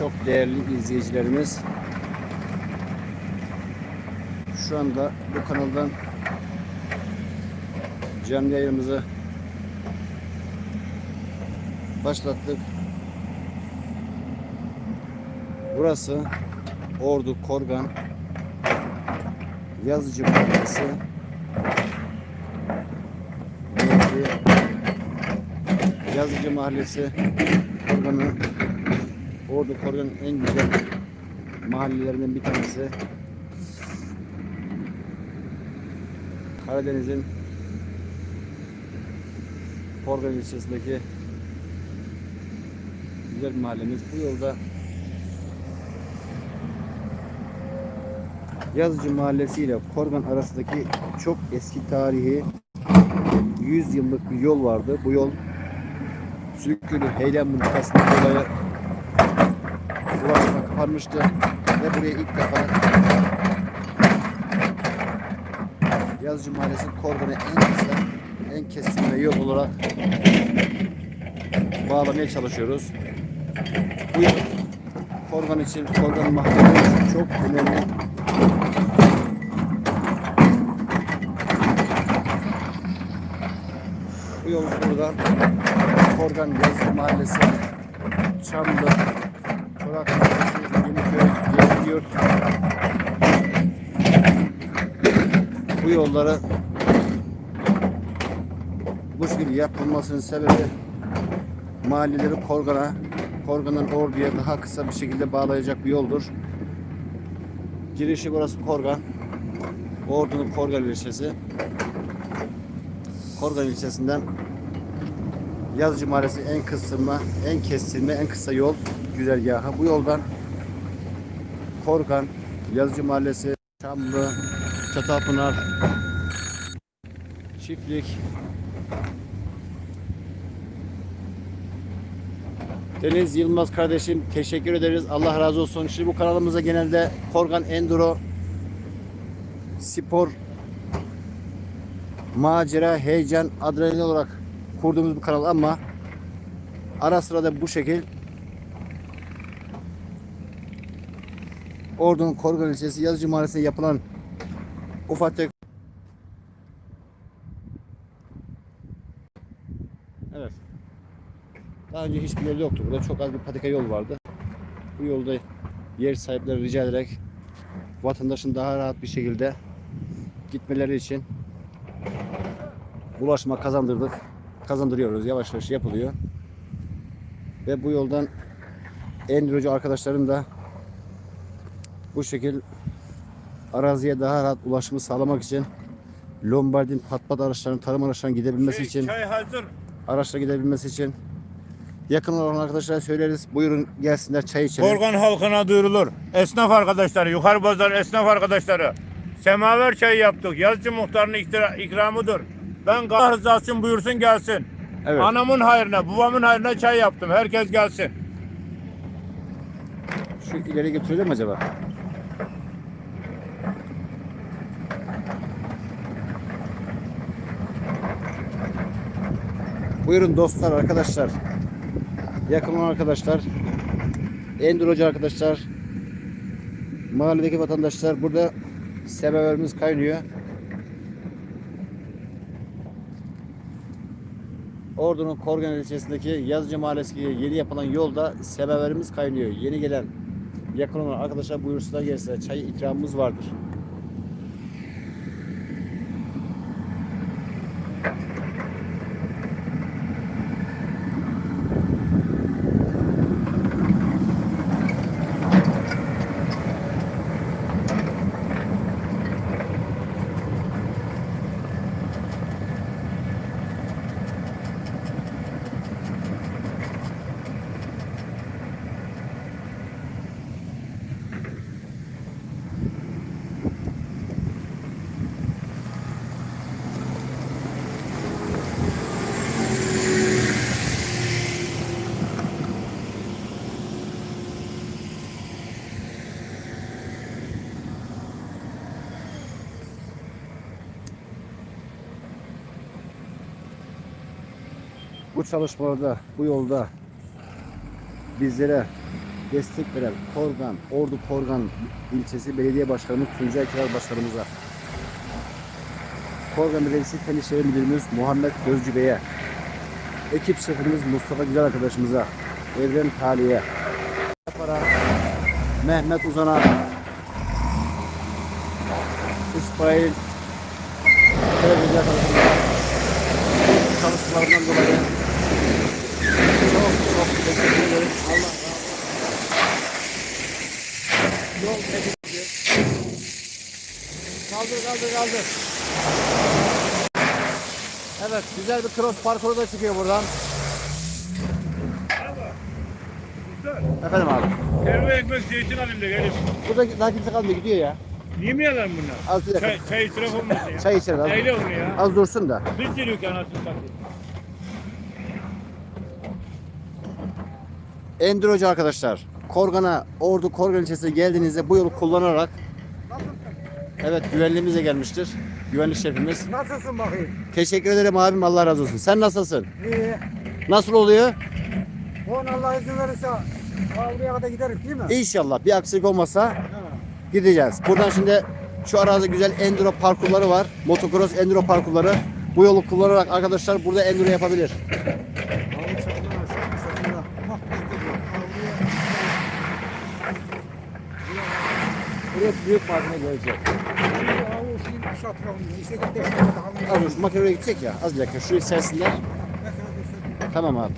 çok değerli izleyicilerimiz. Şu anda bu kanaldan canlı yayınımızı başlattık. Burası Ordu Korgan Yazıcı Mahallesi. Yazıcı Mahallesi Korgan'ın Ordu Korgan'ın en güzel mahallelerinden bir tanesi. Karadeniz'in Korgan ilçesindeki güzel bir mahallemiz. Bu yolda Yazıcı Mahallesi ile Korgan arasındaki çok eski tarihi 100 yıllık bir yol vardı. Bu yol Sülüklü Heylem mıntıkasından kapanmıştı ve buraya ilk defa Yazıcı Mahallesi Korgan'ı en kısa, en keskin ve yol olarak bağlamaya çalışıyoruz. Bu yol Korgan için, Korgan için çok önemli Bu yol buradan Korgan Yazıcı Mahallesi, Çamlı, Çorak Mahallesi, Yeniköy, Yenigyurt. Bu yolları bu şekilde yapılmasının sebebi mahalleleri Korgan'a, Korgan'ın Ordu'ya daha kısa bir şekilde bağlayacak bir yoldur. Girişi burası Korgan. Ordu'nun Korgan ilçesi. Korgan ilçesinden Yazıcı Mahallesi en kısılma, en kestirme, en kısa yol güzergahı. Bu yoldan Korgan, Yazıcı Mahallesi, Çamlı, Çatalpınar, Çiftlik, Deniz Yılmaz kardeşim teşekkür ederiz. Allah razı olsun. Şimdi bu kanalımıza genelde Korgan Enduro spor macera, heyecan, adrenalin olarak kurduğumuz bir kanal ama ara sıra da bu şekil Ordu'nun Korgan ilçesi Yazıcı Mahallesi'nde yapılan ufak tefek Evet. Daha önce hiçbir yol yoktu. Burada çok az bir patika yol vardı. Bu yolda yer sahipleri rica ederek vatandaşın daha rahat bir şekilde gitmeleri için ulaşma kazandırdık. Kazandırıyoruz. Yavaş yavaş yapılıyor. Ve bu yoldan endürocu arkadaşların da bu şekil araziye daha rahat ulaşımı sağlamak için Lombardin patpat araçlarının, tarım araçlarının gidebilmesi için Çay hazır. araçla gidebilmesi için yakın olan arkadaşlara söyleriz. Buyurun gelsinler çay içelim. Korgan halkına duyurulur. Esnaf arkadaşları, yukarı pazar esnaf arkadaşları. Semaver çayı yaptık. Yazıcı muhtarının iktira- ikramıdır. Ben Allah rızası için buyursun gelsin. Evet. Anamın hayrına, babamın hayrına çay yaptım. Herkes gelsin. Şu ileri götürelim mi acaba? Buyurun dostlar, arkadaşlar. Yakın arkadaşlar. Endurocu arkadaşlar. Mahalledeki vatandaşlar. Burada sebeberimiz kaynıyor. Ordu'nun Korgan ilçesindeki Yazıcı Mahallesi'ne yeni yapılan yolda sebeberimiz kaynıyor. Yeni gelen yakın olan arkadaşlar buyursunlar gelsinler. Çay ikramımız vardır. Bu çalışmalarda, bu yolda bizlere destek veren Korgan, Ordu Korgan ilçesi belediye başkanımız Tuncay Kiraz başkanımıza, Korgan Belediyesi Fen İşleri Müdürümüz Muhammed Gözcü Bey'e, ekip şefimiz Mustafa Güzel arkadaşımıza, Evren Tali'ye, Mehmet Uzan'a, İsmail Televizyon arkadaşımıza çalışmalarından dolayı teşekkür ederim. Allah razı olsun. Yol hepimizi. Kaldır kaldır kaldır. Evet güzel bir cross parkuru da çıkıyor buradan. Efendim abi. Kerve ekmek zeytin alayım da gelip. Burada daha kimse kalmıyor gidiyor ya. Niye mi yalan bunlar? Az bir dakika. Çay, çay israf olmasın ya. Çay içeriz az. Neyle olur ya? Az dursun da. Biz geliyor ki anasını satayım. Endurocu arkadaşlar. Korgan'a, Ordu Korgan ilçesine geldiğinizde bu yolu kullanarak Evet güvenliğimize gelmiştir. Güvenlik şefimiz. Nasılsın bakayım? Teşekkür ederim abim Allah razı olsun. Sen nasılsın? İyi. Nasıl oluyor? On Allah izin verirse Avruya kadar gideriz değil mi? İnşallah bir aksilik olmasa gideceğiz. Buradan şimdi şu arazide güzel enduro parkurları var. Motocross enduro parkurları. Bu yolu kullanarak arkadaşlar burada enduro yapabilir. Buraya büyük malzeme gelecek. Az önce makineye gidecek ya. Az bir dakika şurayı sersinler. Tamam abi.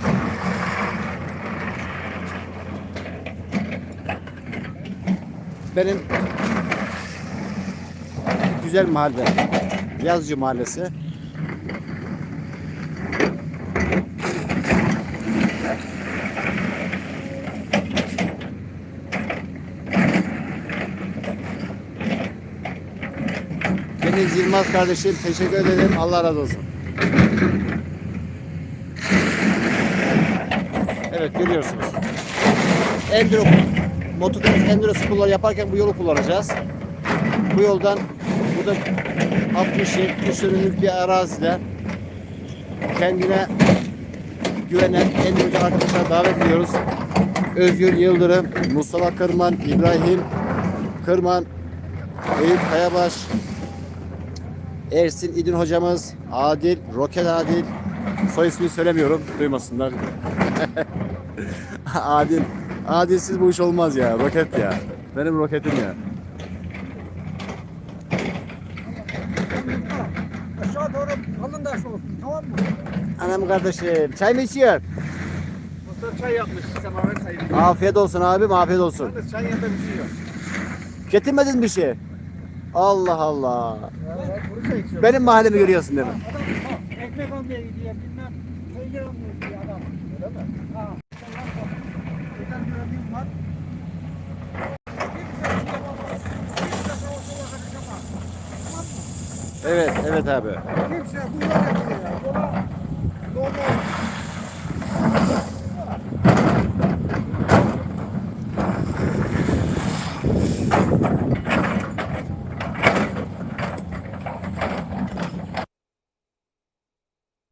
Benim güzel mahalle. Yazıcı mahallesi. Deniz Yılmaz kardeşim teşekkür ederim. Allah razı olsun. Evet görüyorsunuz. Enduro motocross enduro sporları yaparken bu yolu kullanacağız. Bu yoldan burada 60-70 dönümlük bir arazide kendine güvenen endurocu arkadaşlar davet ediyoruz. Özgür Yıldırım, Mustafa Kırman, İbrahim Kırman, Eyüp Kayabaş, Ersin İdin hocamız, Adil, Roket Adil, soy ismini söylemiyorum, duymasınlar. Adil. Adilsiz bu iş olmaz ya. Roket ya. Benim roketim ya. Aşağı doğru kalın taş olsun tamam mı? Anam kardeşim. Çay mı içiyor? Muhtar çay yapmış. Semaver çayı. Afiyet olsun abim. Afiyet olsun. Yalnız çay yanında bir şey yok. Getirmedin bir şey? Allah Allah. Benim mahallemi görüyorsun değil mi? Ekmek almaya gidiyor bilmem. Peynir almaya gidiyor adam. Öyle mi? Ha. Evet, evet abi. Kimse bunlar yapıyor ya. Yola, yola